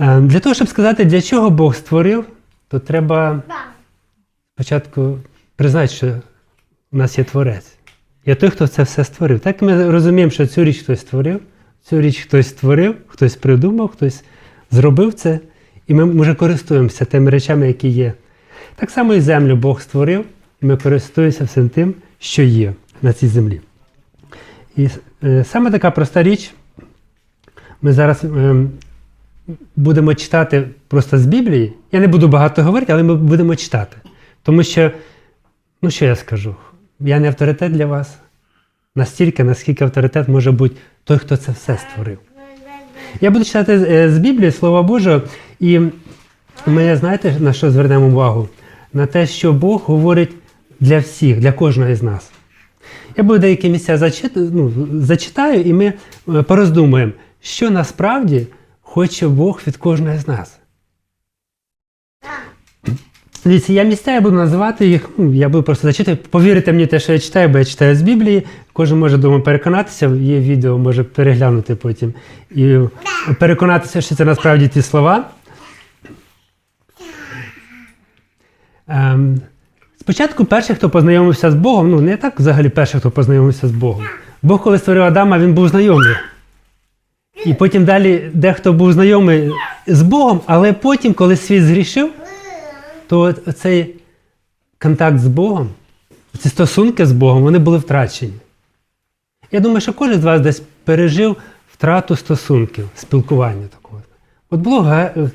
Е, Для того, щоб сказати, для чого Бог створив, то треба спочатку признати, що у нас є творець. Є той, хто це все створив. Так ми розуміємо, що цю річ хтось створив, цю річ хтось створив, хтось придумав, хтось зробив це, і ми вже користуємося тими речами, які є. Так само і землю Бог створив, і ми користуємося всім тим, що є на цій землі. І е, саме така проста річ. Ми зараз е, будемо читати просто з Біблії. Я не буду багато говорити, але ми будемо читати. Тому що, ну що я скажу? Я не авторитет для вас. Настільки, наскільки авторитет може бути той, хто це все створив. Я буду читати е, з Біблії Слово Боже, і ми знаєте, на що звернемо увагу? На те, що Бог говорить для всіх, для кожного з нас. Я буду деякі місця зачит... ну, зачитаю, і ми е, пороздумуємо, що насправді хоче Бог від кожного з нас. Дивіться, я місця я буду називати їх, ну, я буду просто зачитувати. Повірите мені те, що я читаю, бо я читаю з Біблії. Кожен може дома переконатися, є відео, може переглянути потім. І переконатися, що це насправді ті слова. Ем, спочатку перший, хто познайомився з Богом, ну не так взагалі перший, хто познайомився з Богом. Бог, коли створив Адама, він був знайомий. І потім далі дехто був знайомий з Богом, але потім, коли світ згрішив, то цей контакт з Богом, ці стосунки з Богом, вони були втрачені. Я думаю, що кожен з вас десь пережив втрату стосунків, спілкування такого. От було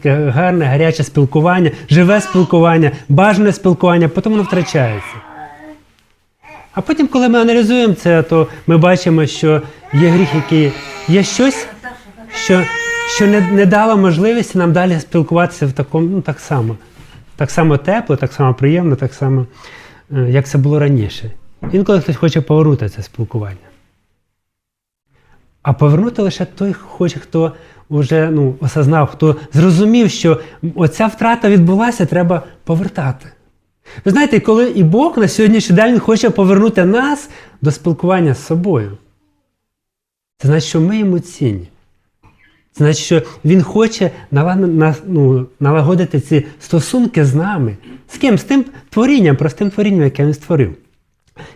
гарне, гаряче спілкування, живе спілкування, бажане спілкування, потім воно втрачається. А потім, коли ми аналізуємо це, то ми бачимо, що є гріх, який є щось, що, що не, не дало можливості нам далі спілкуватися в такому, ну так само. Так само тепло, так само приємно, так само, е, як це було раніше. Інколи хтось хоче повернути це спілкування. А повернути лише той хоче, хто вже ну, осознав, хто зрозумів, що оця втрата відбулася, треба повертати. Ви знаєте, коли і Бог на сьогоднішній день хоче повернути нас до спілкування з собою, це значить, що ми йому цінні. Значить, що він хоче ну, налагодити ці стосунки з нами. З ким? З тим творінням, простим творінням, яке він створив.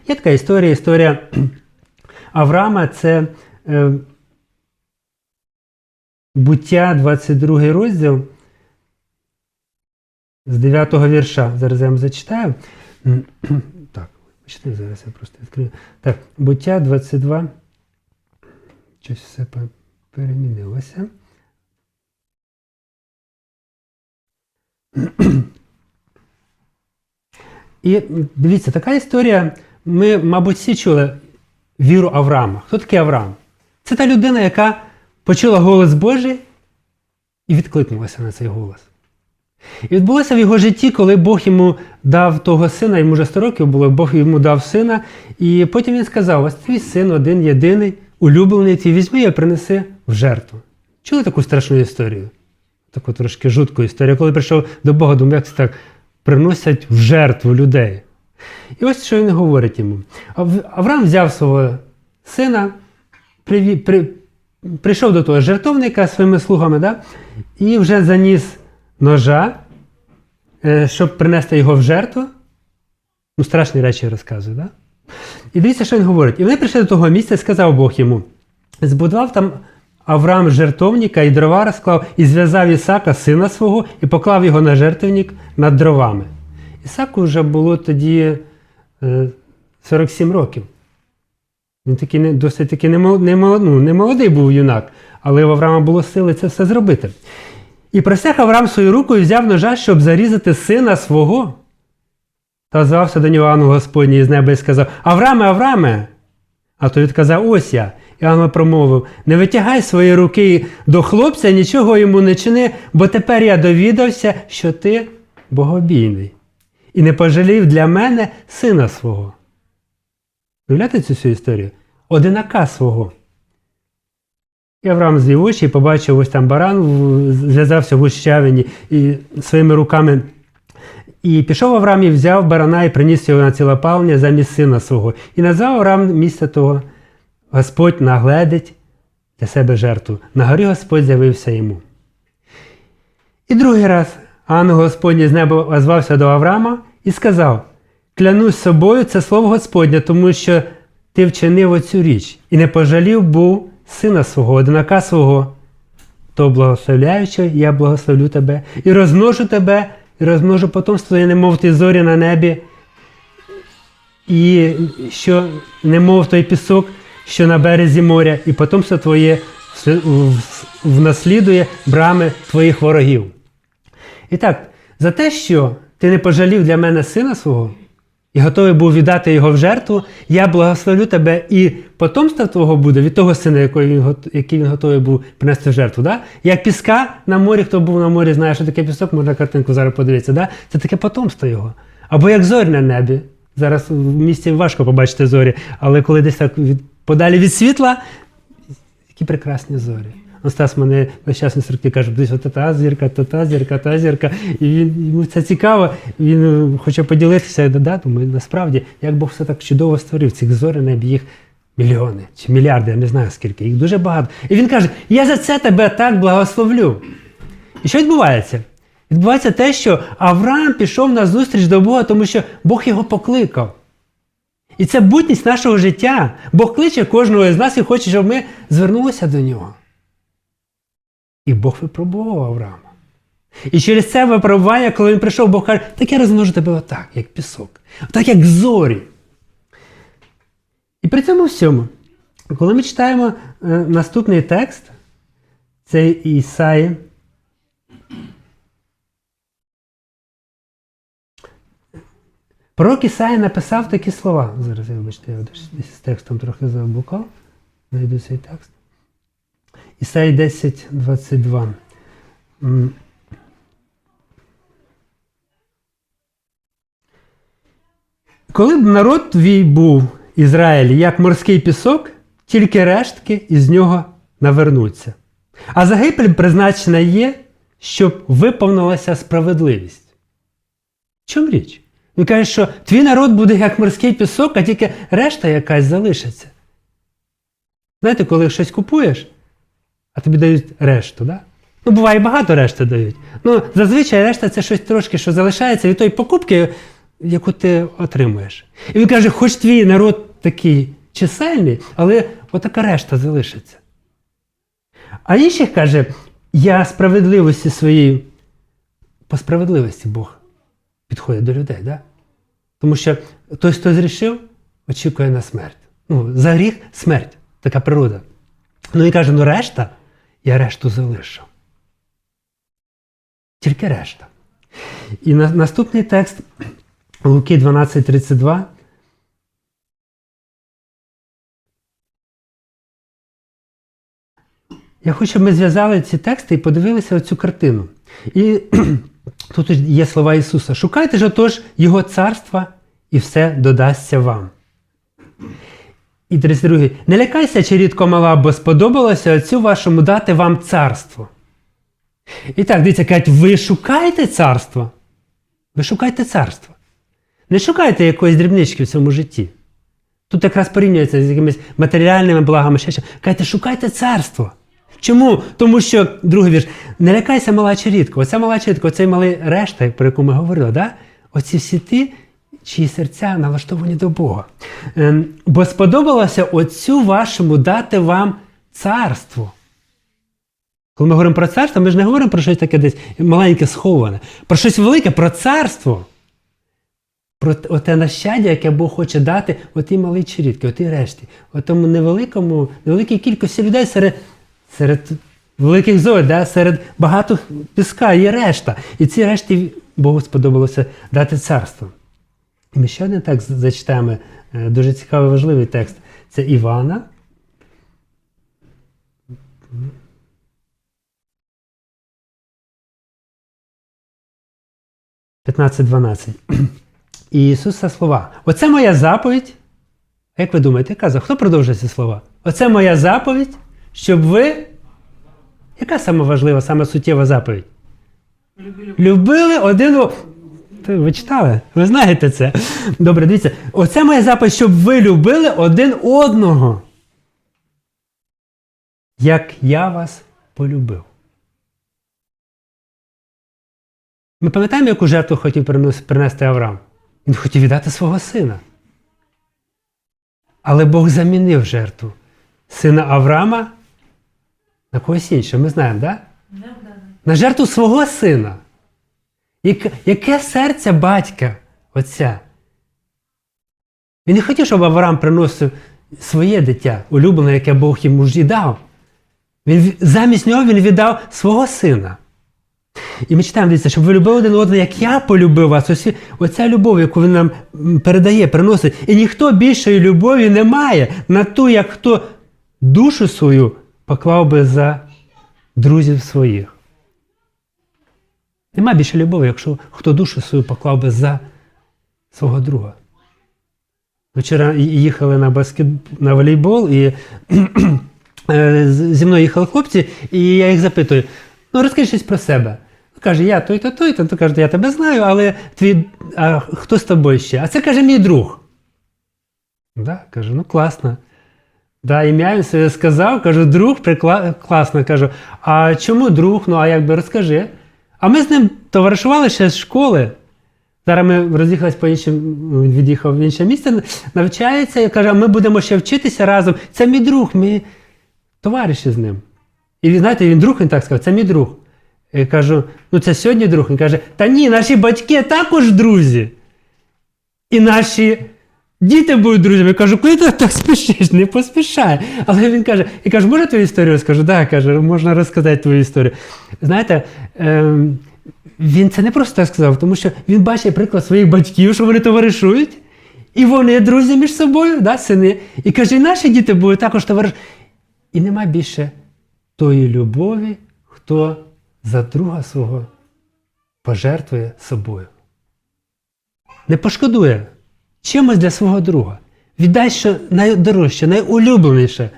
Є така історія, історія Авраама це е, буття 22 розділ з 9 вірша. Зараз я вам зачитаю. Так, зараз я просто відкрию. Так, буття 22. Щось все перемінилося. І дивіться, така історія. Ми, мабуть, всі чули віру Авраама. Хто такий Авраам? Це та людина, яка почула голос Божий і відкликнулася на цей голос. І відбулося в його житті, коли Бог йому дав того сина, йому вже 100 років було, Бог йому дав сина, і потім він сказав: ось твій син один єдиний, улюблений візьми і принеси в жертву. Чули таку страшну історію? Таку трошки жутку історію. Коли прийшов до Бога, думав, як це так приносять в жертву людей. І ось що він говорить йому. Ав- Авраам взяв свого сина, приві- при, прийшов до того жертовника своїми слугами, да? і вже заніс ножа, е, щоб принести його в жертву. Ну, страшні речі розказує, да? І дивіться, що він говорить. І вони прийшли до того місця, і сказав Бог йому: збудував там Авраам жертовника і дрова розклав, і зв'язав Ісака, сина свого, і поклав його на жертвенник над дровами. Ісаку вже було тоді е, 47 років. Він такий досить таки ну, не молодий був юнак, але в Авраама було сили це все зробити. І присяг Авраам свою руку і взяв ножа, щоб зарізати сина свого. Та звався до нього ангел Господній з неба і сказав: Авраме, Авраме! А той відказав: Ось я. І ангел промовив: Не витягай свої руки до хлопця, нічого йому не чини, бо тепер я довідався, що ти богобійний, і не пожалів для мене сина свого. Уявляєте цю всю історію? Одинака свого. І Авраам звів очі і побачив ось там баран, зв'язався в гущавині і своїми руками. І пішов Авраам і взяв барана і приніс його на цілопалення замість сина свого. І назвав Авраам місце того Господь нагледить для себе жертву. На горі Господь з'явився йому. І другий раз ангел Господній з неба озвався до Авраама і сказав: Клянусь собою, це слово Господнє, тому що ти вчинив оцю річ і не пожалів був сина свого, одинака свого. То благословляючи, я благословлю тебе і розмножу тебе, і розмножу потомство твоє, немов ті зорі на небі, і що немов той пісок, що на березі моря, і потомство твоє внаслідує брами твоїх ворогів. І так, за те, що ти не пожалів для мене сина свого і готовий був віддати його в жертву, я благословлю тебе, і потомство твого буде від того сина, який він, який він готовий був принести в жертву. Да? Як піска на морі, хто був на морі, знає, що таке пісок, можна картинку зараз подивитися. Да? Це таке потомство його. Або як зорь на небі. Зараз в місті важко побачити зорі, але коли десь так від, подалі від світла, які прекрасні зорі. Ну, Стас мене весь час інструктор каже, десь от та зірка, то та зірка, та зірка. І він, йому це цікаво, він е, хоче поділитися і додати. Ми насправді, як Бог все так чудово створив, цих зорей небі їх мільйони чи мільярди, я не знаю скільки, їх дуже багато. І він каже: Я за це тебе так благословлю. І що відбувається? Відбувається те, що Авраам пішов на зустріч до Бога, тому що Бог його покликав. І це бутність нашого життя. Бог кличе кожного з нас і хоче, щоб ми звернулися до нього. І Бог випробував Авраама. І через це випробування, коли він прийшов, Бог каже, так я розмножу тебе отак, як пісок, отак, як зорі. І при цьому всьому, коли ми читаємо е, наступний текст, це Ісаї. Пророк Ісаї написав такі слова. Зараз я вибачте, я з текстом трохи заблукав. Знайду цей текст. Ісаї 10, 22. Коли б народ твій був Ізраїль як морський пісок, тільки рештки із нього навернуться. А загибель призначена є, щоб виповнилася справедливість. В чому річ? Він каже, що твій народ буде як морський пісок, а тільки решта якась залишиться. Знаєте, коли щось купуєш, а тобі дають решту, да? Ну, буває, багато решти дають. Ну, зазвичай решта це щось трошки, що залишається від тої покупки, яку ти отримуєш. І він каже, хоч твій народ такий чисельний, але отака решта залишиться. А інших каже, я справедливості своєї, по справедливості Бог підходить до людей, да? Тому що той, хто зрішив, очікує на смерть. Ну, за гріх смерть, така природа. Ну і каже, ну решта, я решту залишу. Тільки решта. І на, наступний текст Луки 12.32. Я хочу, щоб ми зв'язали ці тексти і подивилися оцю картину. І тут є слова Ісуса: Шукайте ж отож Його царства, і все додасться вам. І 32. Не лякайся, чи рідко мала, бо сподобалося отцю вашому дати вам царство. І так, дивіться, кажуть, ви шукаєте царство. Ви шукаєте царство. Не шукайте якоїсь дрібнички в цьому житті. Тут якраз порівнюється з якимись матеріальними благами, ще. Кажете, шукайте царство. Чому? Тому що, другий вірш, не лякайся мала чи рідко. Оця мала чи рідко, оцей малий решта, про яку ми говорили, да? оці всі ті, чиї серця налаштовані до Бога. Ем, бо сподобалося отцю вашому дати вам царство. Коли ми говоримо про царство, ми ж не говоримо про щось таке десь маленьке сховане, про щось велике, про царство. Про те нащадя, яке Бог хоче дати отій малій чирідки, отій решті, отому невеликому, невеликій кількості людей серед, серед великих зорь, да? серед багато піска є решта. І цій решті Богу сподобалося дати царство. Ми ще один текст зачитаємо, е, дуже цікавий важливий текст. Це Івана. «15-12». І Ісуса слова. Оце моя заповідь. Як ви думаєте, яка за- хто продовжує ці слова? Оце моя заповідь, щоб ви. Яка саме важлива, саме суттєва заповідь? Любили один о- Та Ви читали? Ви знаєте це. Добре, дивіться. Оце моя заповідь, щоб ви любили один одного. Як я вас полюбив. Ми пам'ятаємо, яку жертву хотів принести Авраам? Він хотів віддати свого сина. Але Бог замінив жертву сина Авраама на когось іншого. Ми знаємо, так? Да? На жертву свого сина. Яке, серце батька отця? Він не хотів, щоб Авраам приносив своє дитя, улюблене, яке Бог йому ж і дав. Він, замість нього він віддав свого сина. І ми читаємо, дивіться, щоб ви любили один одного, як я полюбив вас. Ось оця любов, яку він нам передає, приносить. І ніхто більшої любові не має на ту, як хто душу свою поклав би за друзів своїх. Нема більше любові, якщо хто душу свою поклав би за свого друга. Вчора їхали на баскет... на волейбол, і е, зі мною їхали хлопці, і я їх запитую: ну розкажи щось про себе. Каже, я той, то той, то, каже, я тебе знаю, але твій, а хто з тобою ще? А це каже мій друг. Да, кажу, ну класно. Да, ім'я він сказав, кажу, друг, прикла... класно. Кажу, а чому друг? Ну, а якби розкажи. А ми з ним товаришували ще з школи. Зараз ми роз'їхались по іншим, він від'їхав в інше місце, навчається і каже, а ми будемо ще вчитися разом. Це мій друг, ми товариші з ним. І він, знаєте, він друг, він так сказав, це мій друг. Я кажу, ну це сьогодні друг. Він каже, та ні, наші батьки також друзі. І наші діти будуть друзями. Я кажу, коли ти так спішиш, не поспішай. Але він каже, я кажу, можна твою історію розкажу? Да, каже, можна розказати твою історію. Знаєте, ем, він це не просто так сказав, тому що він бачить приклад своїх батьків, що вони товаришують, і вони друзі між собою, да, сини. І каже, і наші діти будуть також товаришувати. І нема більше тої любові, хто за друга свого пожертвує собою. Не пошкодує чимось для свого друга. Віддай, що найдорожче, найулюбленіше.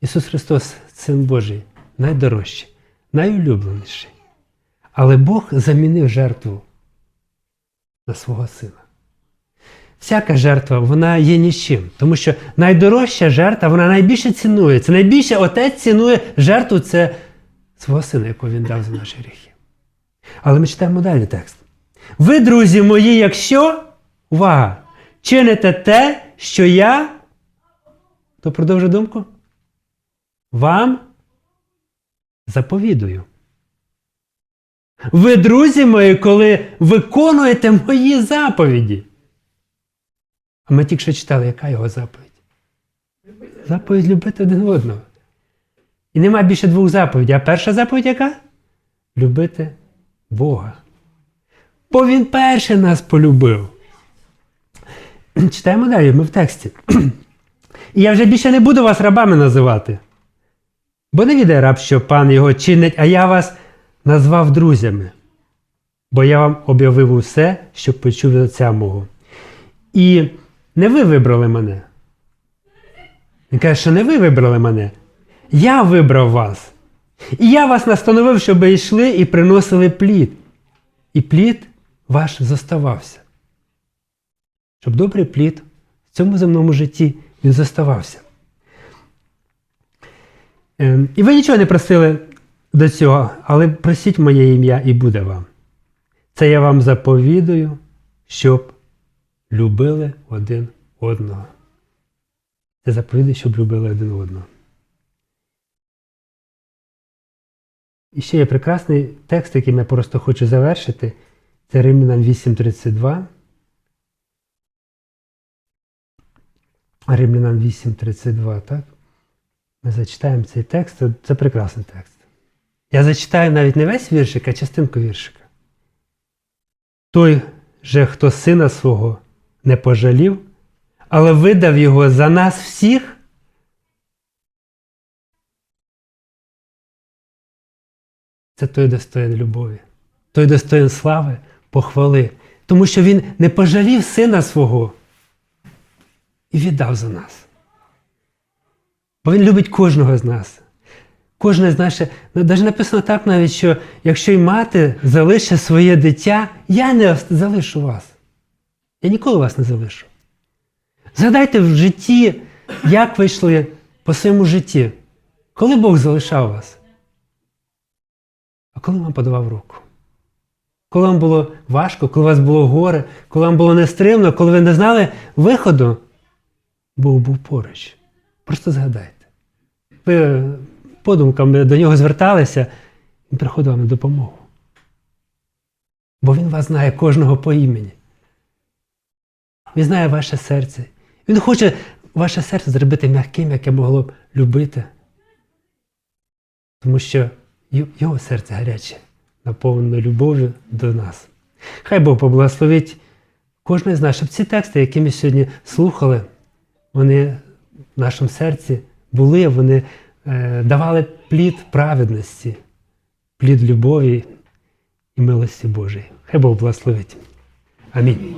Ісус Христос, Син Божий, найдорожче, найулюбленіший. Але Бог замінив жертву на свого сина. Всяка жертва, вона є нічим, тому що найдорожча жертва, вона найбільше цінується. Найбільше отець цінує жертву це свого сина, якого він дав за наші гріхи. Але ми читаємо далі текст. Ви, друзі мої, якщо, увага, чините те, що я, то продовжу думку, вам заповідую. Ви, друзі мої, коли виконуєте мої заповіді. А ми тільки що читали, яка його заповідь? Заповідь любити один одного. І нема більше двох заповідей. А перша заповідь яка? Любити Бога. Бо Він перший нас полюбив. Читаємо далі, ми в тексті. І я вже більше не буду вас рабами називати. Бо не віде раб, що пан його чинить, а я вас назвав друзями. Бо я вам об'явив усе, що почув від отця мого. І не ви вибрали мене. Він каже, що не ви вибрали мене. Я вибрав вас. І я вас настановив, щоб йшли і приносили плід. І плід ваш зоставався. Щоб добрий плід в цьому земному житті він зоставався. Ем, І ви нічого не просили до цього, але просіть моє ім'я і буде вам. Це я вам заповідую, щоб любили один одного. Це заповідую, щоб любили один одного. І ще є прекрасний текст, який я просто хочу завершити. Це Римлянам 8.32. Римлянам 8.32, так? Ми зачитаємо цей текст. Це, прекрасний текст. Я зачитаю навіть не весь віршик, а частинку віршика. Той же, хто сина свого не пожалів, але видав його за нас всіх. Це той достоїн любові, той достоїн слави, похвали, тому що він не пожалів сина свого і віддав за нас. Бо він любить кожного з нас. Кожне з наше, навіть написано так навіть, що якщо й мати залишить своє дитя, я не залишу вас. Я ніколи вас не залишу. Згадайте в житті, як ви йшли по своєму житті, коли Бог залишав вас, а коли вам подавав руку. Коли вам було важко, коли у вас було горе, коли вам було нестримно, коли ви не знали виходу, Бог був поруч. Просто згадайте. Ви подумками до нього зверталися, він приходив вам на допомогу. Бо він вас знає кожного по імені. Він знає ваше серце. Він хоче ваше серце зробити м'яким, яке могло б любити. Тому що його серце гаряче, наповнено любов'ю до нас. Хай Бог поблагословить кожного з нас, щоб ці тексти, які ми сьогодні слухали, вони в нашому серці були, вони е, давали плід праведності, плід любові і милості Божої. Хай Бог благословить. Амінь.